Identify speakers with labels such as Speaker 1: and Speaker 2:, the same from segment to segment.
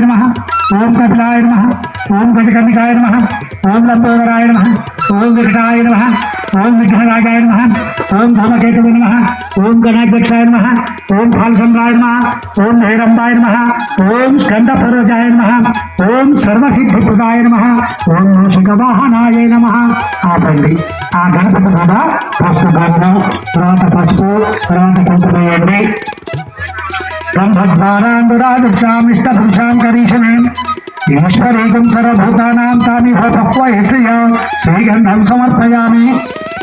Speaker 1: నమ ఓం కపిలాయ నమ ఓం గజకర్ణికాయ నమ ఓం లంబోదరాయ నమ ఓం వికటాయ నమ ఓం విఘ్నరాజాయ నమ ఓం ధమకేతు నమ ఓం గణాధ్యక్షాయ నమ ఓం ఫాల్సంద్రాయ నమ ఓం హేరంబాయ నమ ఓం స్కందపరోజాయ నమ ఓం సర్వసిద్ధిప్రదాయ నమ ఓం మూషికవాహనాయ నమ ఆపండి ఆ గణపతి కూడా పసుపు గంధం తర్వాత పసుపు తర్వాత కుంకుమ వేయండి ఈశ్వరేకం సర్వభూతానాం తామి హోపక్వయశ్రియ శ్రీగంధం సమర్పయామి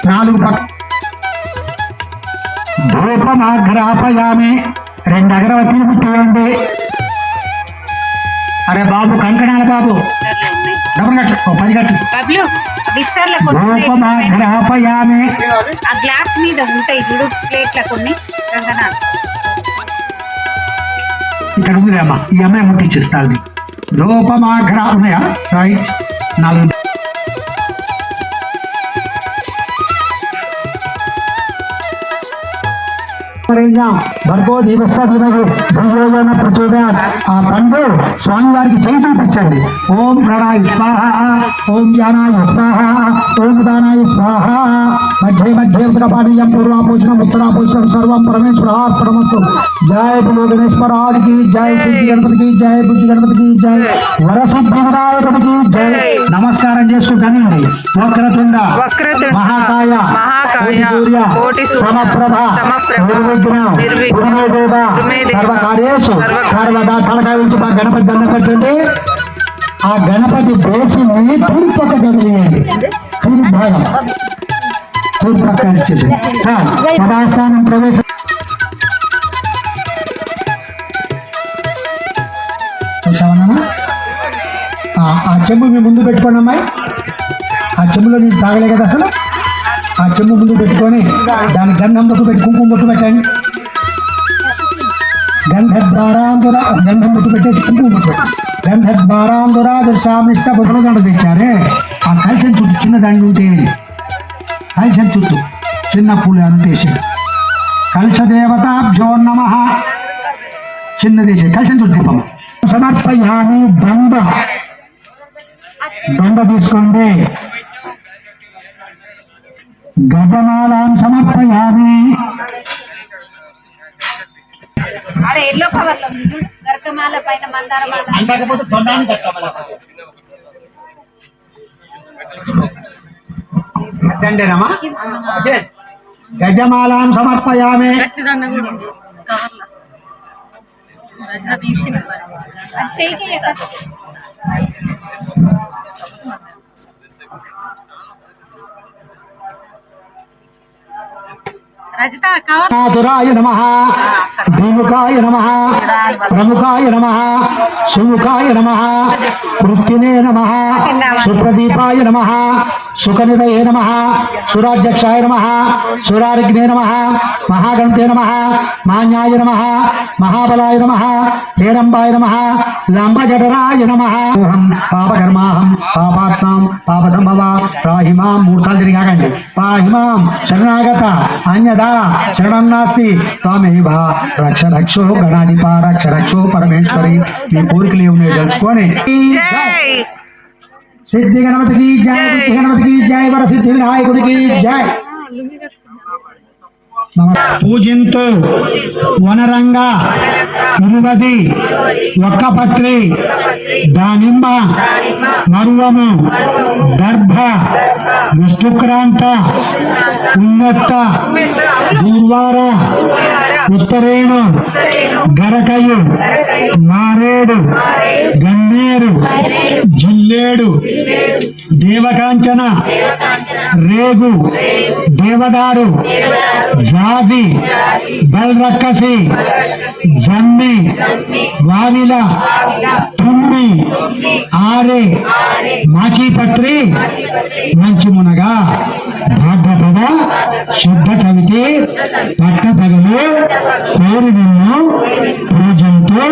Speaker 1: నాలుగు పక్ ధూపమాఘ్రాపయామి రెండు అగరవత్తులు పుట్టేయండి అరే బాబు కంకణాల బాబు। డబ్బులు కట్టు పది కట్టు।
Speaker 2: ఆ గ్లాస్ మీద ఉంటాయి చూడు ప్లేట్ల కొన్ని రంగనాథ్
Speaker 1: ఇక్కడ ఉంది అమ్మ ఈ అమ్మాయి ముట్టించేస్తాను లోపమాఘ్ర ఉన్నాయా రైట్. నాలుగు భర్గో దీవస్థాపనకు భూయోగన ప్రచోదయాత్ ఆ పండు స్వామివారికి చేయి చూపించండి. ఓం ప్రణాయ స్వాహ ఓం జ్ఞానాయ స్వాహ ఓం దానాయ స్వాహ. మధ్య మధ్య ఉత్తరపానీయం పూర్వాపోషణం ఉత్తరాపోషణం సర్వం పరమేశ్వరార్పణమస్తు జయ బులో గణేశ్వరానికి జయ బుద్ధి గణపతికి జయ బుద్ధి గణపతికి జయ. వరసిద్ధి వినాయకుడికి జయ. నమస్కారం చేసుకుంటానండి వక్రతుండ
Speaker 3: వక్రతుండ,
Speaker 1: మహాకాయ
Speaker 3: మహాకాయ,
Speaker 1: సమప్రభ
Speaker 3: సమప్రభ,
Speaker 1: గణపతి దండ పెట్టండి. ఆ గణపతి బేసిని తూర్పక్క పక్క తూర్పు భాగం తూర్పు పదాస్థానం ప్రవేశం ఆ చెంబు మీ ముందు పెట్టుకోండి అమ్మాయి. ఆ చెంబులో మీరు తాగలే కదా అసలు? ఆ చెంబు ముందు పెట్టుకొని దాని గంధం బొట్టు పెట్టి కుంకుమ బొట్టు పెట్టండి. గంధద్వారాంధుర గంధం బొట్టు పెట్టేసి కుంకుమ గంధద్వారాంధురా దృశామిష్ట బొట్టుల దండ పెట్టారే. ఆ కలిసిన చుట్టూ చిన్న దండ ఉంటే కలిసిన చుట్టూ చిన్న పూలు అంతేసి కలిస దేవతాభ్యో నమ. చిన్నదేశే కలిసిన చుట్టూ దీపం. సమర్పయామి దండ. దండ తీసుకోండి. గజమాలాం సమర్పయామి.
Speaker 2: ఆడ ఎల్లో చూడు. పైన మందారమాల.
Speaker 1: గజమాలాం సమర్పయామి.
Speaker 2: అది
Speaker 1: నాథురాయ నమ భీముఖాయ నమ. ప్రముఖాయ నమ. సుముఖాయ నమ. వృత్తినే నమ. సుప్రదీపాయ నమ. సుఖనిదయే నమ సురాధ్యక్షాయ నమ సురారిగ్నే నమ మహాగణతే నమ మాన్యాయ నమ మహాబలాయ నమ హేరంబాయ నమ లంబజఠరాయ నమ. పాపకర్మాహం పాపాత్మాం పాప సంభవ రాహిమాం మూర్తాలు తిరిగాకండి పాహిమాం శరణాగత అన్యదా శరణం నాస్తి. త్వమేవ రక్ష రక్షో గణాధిప రక్ష రక్షో పరమేశ్వరి. మీ కోరికలు ఏమి తెలుసుకొని. సిద్ధి గణపతికి జయ బుద్ధి గణపతికి జయ వర సిద్ధి వినాయకుడికి జయ పూజింతు వనరంగ ఇరువది ఒక్కపత్రి దానిమ్మ మరువము దర్భ విష్ణుక్రాంత ఉన్నత్త దూర్వార ఉత్తరేణు గరకయు మారేడు గన్నేరు జిల్లేడు దేవకాంచన రేగు దేవదారు జాజి బల్రక్కసి జమ్మి వావిల తుమ్మి ఆరే. మాచిపత్రి. మంచి మునగా భాద్రపద శుద్ధ చవితి. పట్ట పగలు కోరి నిన్ను. పూజంతో.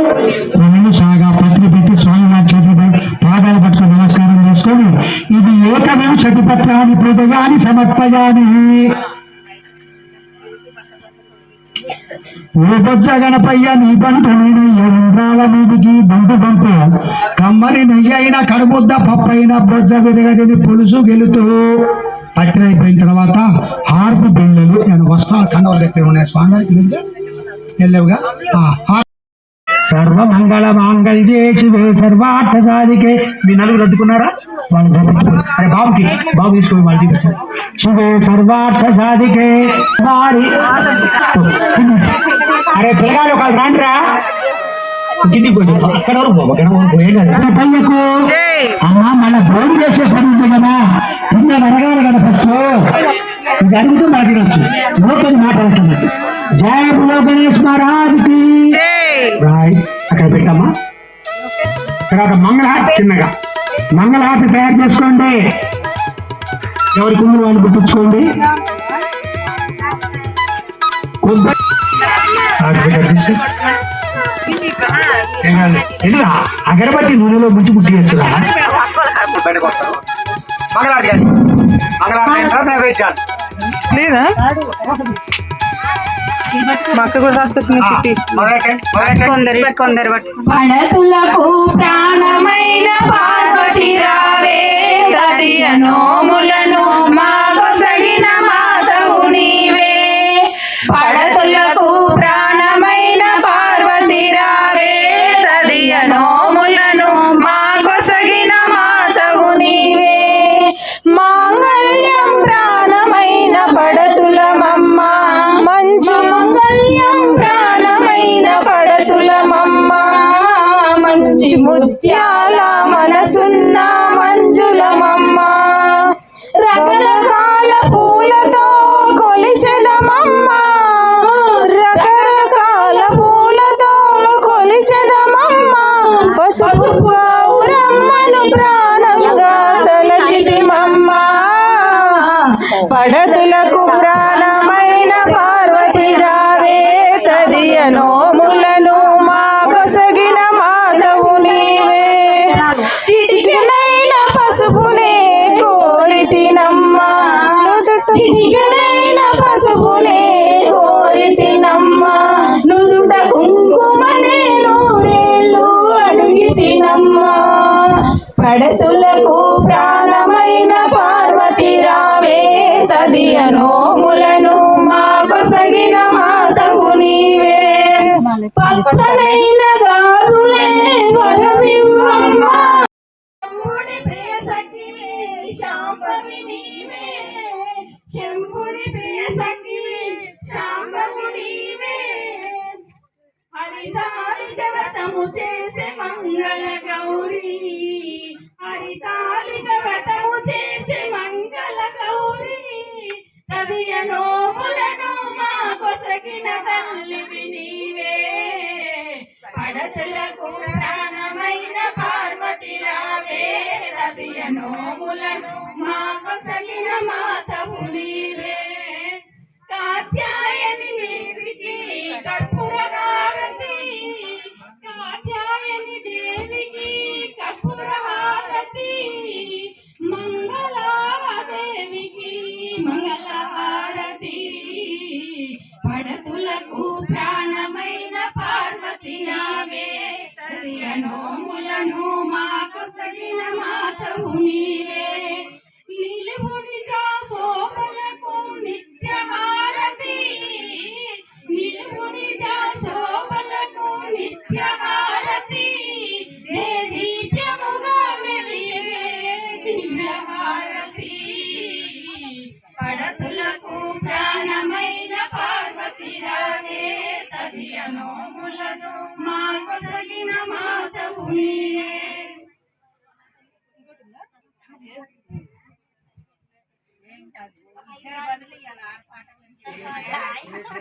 Speaker 1: కొనలు సాగా. పత్రి పెట్టి స్వామివారి చేతులు పాదాలు పట్టుకుని నమస్కారం చేసుకొని ఇది ఏకవింశతి చతిపత్రాన్ని పూజగాని సమర్పయాని ఓ బొజ్జ గణపయ్య నీ పంట నేనయ్య ఉండ్రాల మీదికి బంపు బంపు. కమ్మరి నెయ్యి అయిన కడుముద్ద బొజ్జ విరగదిని పులుసు గెలుతూ. పట్టిన అయిపోయిన తర్వాత హారతి బిళ్ళలు నేను వస్తాను. కండవలు దగ్గర ఉన్నాయి స్వామి. వెళ్ళవుగా? ఆ, సర్వమంగళ మాంగళ్యే శివే సర్వార్థ సాధికే మీ నలుగురు అడ్డుకున్నారా? వాళ్ళు అరే బాబుకి బాబు తీసుకొని వాళ్ళు చూపించారు శివే సర్వార్థ సాధికే వారి అరే పిల్లగాడు ఒక రాండ్రా. కిందికి పోయి అక్కడ వరకు బాబు అక్కడ పోయే కదా పల్లెకు అమ్మా మన భోజనం చేసే పని ఉంది కదా. కింద అడగాలి కదా ఫస్ట్ ఇది అడుగుతూ మాట్లాడచ్చు లోపలి మాట్లాడుతున్నాడు జయ బులో గణేష్ మహారాజ్కి అక్కడ పెట్టమ్మా. తర్వాత మంగళహారతి చిన్నగా. మంగళహారతి తయారు చేసుకోండి. ఎవరి కుందులు వాళ్ళు గుర్తుంచుకోండి? అగరబత్తి నూనెలో ముంచి పుట్టి చేస్తున్నా
Speaker 3: లేదా? మా అక్క కూడా రాసుకొచ్చింది చిట్టి.
Speaker 2: కొందరు కొందరు
Speaker 4: పడతులకు ప్రాణమైన పార్వతి రావే నోములను మాగొసగిన ముత్యాల హరితాలిక చేసే మంగళ గౌరీ. హరితాలిక వ్రతము చేసే మంగళ గౌరీ. కవియ నోములను మా కొసగిన తల్లివి నీవే. పడతులకు ప్రాణమైన పార్వతి రావే. కవియ నోములను మా కొసగిన మాతవు నీవే. కాత్యాయని దేవికి కర్పూరహారతి 萌萌哒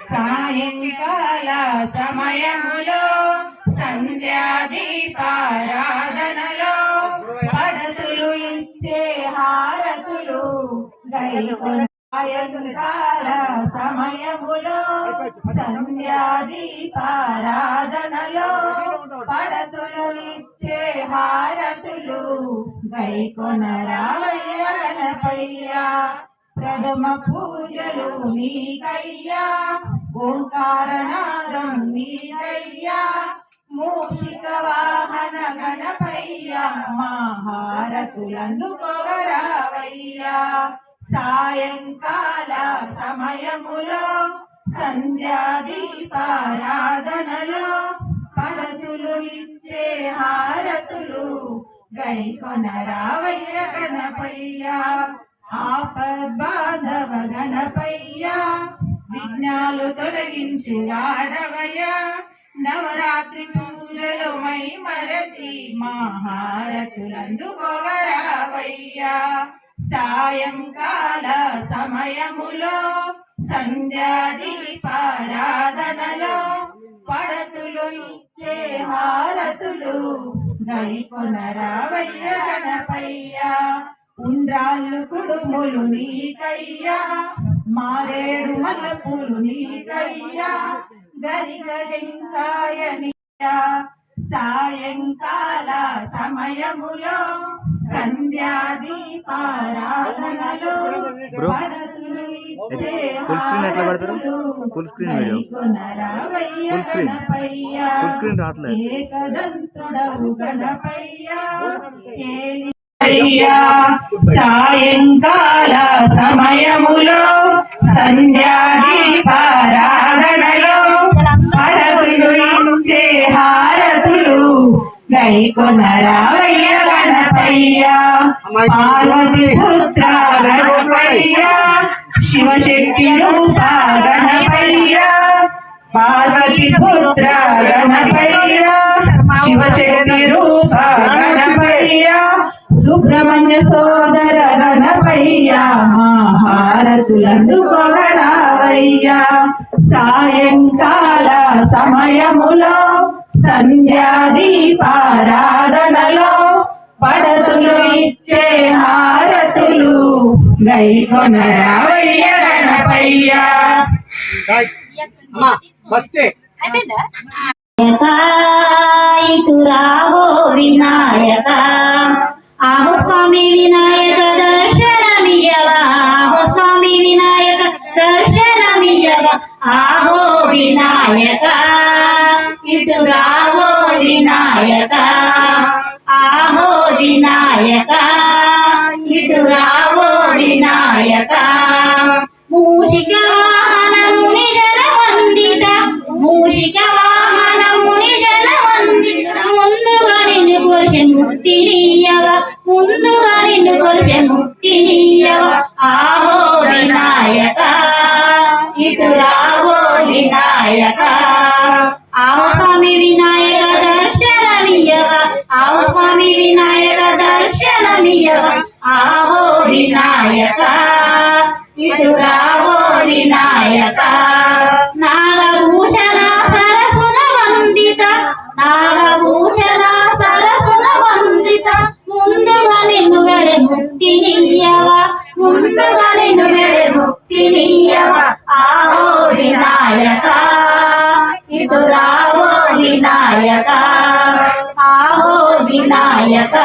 Speaker 4: సాయంకాల సమయములో సంధ్యాదీపారాధనలో పడతులు ఇచ్చే హారతులు సాయంకాల సమయములో సంధ్యాదీపారాధనలో పడతులు ఇచ్చే హారతులు గైకొన రావయ్య ప్రథమ పూజలు నీకయ్యా ఓంకారనాదం నీకయ్యా మూషిక వాహన గణపయ్యా. మహారతులందుకోగరావయ్యా సాయంకాల సమయములో సంధ్యాదీపారాధనలో పడతులు ఇచ్చే హారతులు గైకొనరావయ్య గణపయ్య ఆపద్బాధవ గణపయ్య విఘ్నాలు తొలగించి వాడవయ్య నవరాత్రి పూజలు మై మరచి మహారతులందుకోవరావయ్యా సాయంకాల సమయములో సంధ్యాదీపారాధనలో పడతులు ఇచ్చే హారతులు గైకొనరావయ్య గణపయ్య. ఉండ్రాళ్ళు కుడుములు నీకయ్యా. మారేడు మలపులు నీకయ్యా. గరిగడింకాయ సాయంకాల సమయములో
Speaker 3: బ్రో, ఫుల్ స్క్రీన్ ఎట్లా పెడతారు? Full screen video. Full screen. Full screen రావట్లే.
Speaker 4: ఏకదంతుడవు గణపయ్య ఏలి అయ్యా సాయంకాల సమయములో సంధ్యాదీపారాధనలో పడతులు ఇచ్చే హారతులు గైకొనరావయ్య గణపయ్య పార్వతి. పుత్ర గణపయ్య శివశక్తి రూప గణపయ్య పార్వతి పుత్ర గణపయ్య శివశక్తి రూప గణపయ్య సుబ్రహ్మణ్య సోదర గణపయ్య మహారతులందుకోగరావయ్య సాయంకాల సమయములో సంధ్యాదీపారాధనలో పడతులు ఇచ్చే హారతులు. గైకొనరావయ్య గణపయ్య
Speaker 2: అయిపోయిందా
Speaker 5: ఇటురావో వినాయక. ఆహో స్వామి వినాయక దర్శనమియవ ఆహో స్వామి వినాయక దర్శనమియవ ఆహో వినాయక ఇటురావో వినాయక. ఆహో వినాయక ఇటురావో వినాయక మూషిక మూషిక వినాయక ఇటు రావో వినాయక ఆహో వినాయక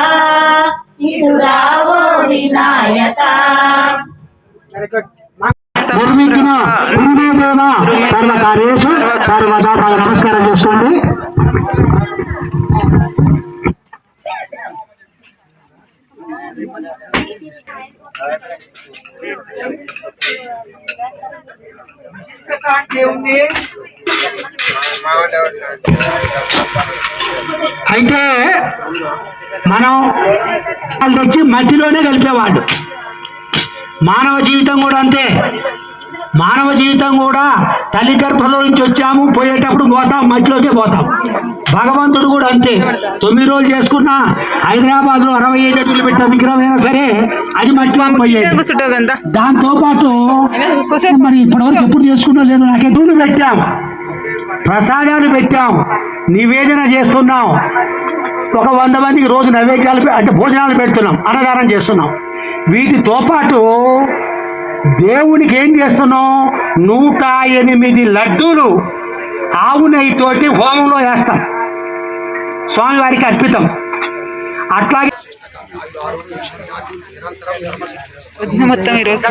Speaker 5: ఇటు రావో వినాయక
Speaker 1: నిర్మించిన నమస్కారం చేసుకోండి అయితే మనం వాళ్ళు వచ్చి మధ్యలోనే కలిపేవాడు మానవ జీవితం కూడా అంతే. మానవ జీవితం కూడా తల్లి గర్భంలో నుంచి వచ్చాము పోయేటప్పుడు పోతాం మధ్యలోకే పోతాం. భగవంతుడు కూడా అంతే. తొమ్మిది రోజులు చేసుకున్నా హైదరాబాద్లో అరవై ఐదు అడుగులు పెట్టిన విగ్రహం సరే అది మట్టిలోకి పోయేది. దాంతో పాటు మరి ఇప్పటివరకు ఎప్పుడు చేసుకున్నా లేదు నాకే దూలు పెట్టాం. ప్రసాదాలు పెట్టాం నివేదన చేస్తున్నాం. ఒక వంద మందికి రోజు నైవేద్యాలు అంటే భోజనాలు పెడుతున్నాం అన్నదానం చేస్తున్నాం. వీటితో పాటు దేవునికి ఏం చేస్తున్నాం నూట ఎనిమిది లడ్డూలు ఆవు నెయ్యితోటి హోమంలో వేస్తాం. స్వామివారికి అర్పితం. అట్లాగే
Speaker 3: మొత్తం ఈరోజు.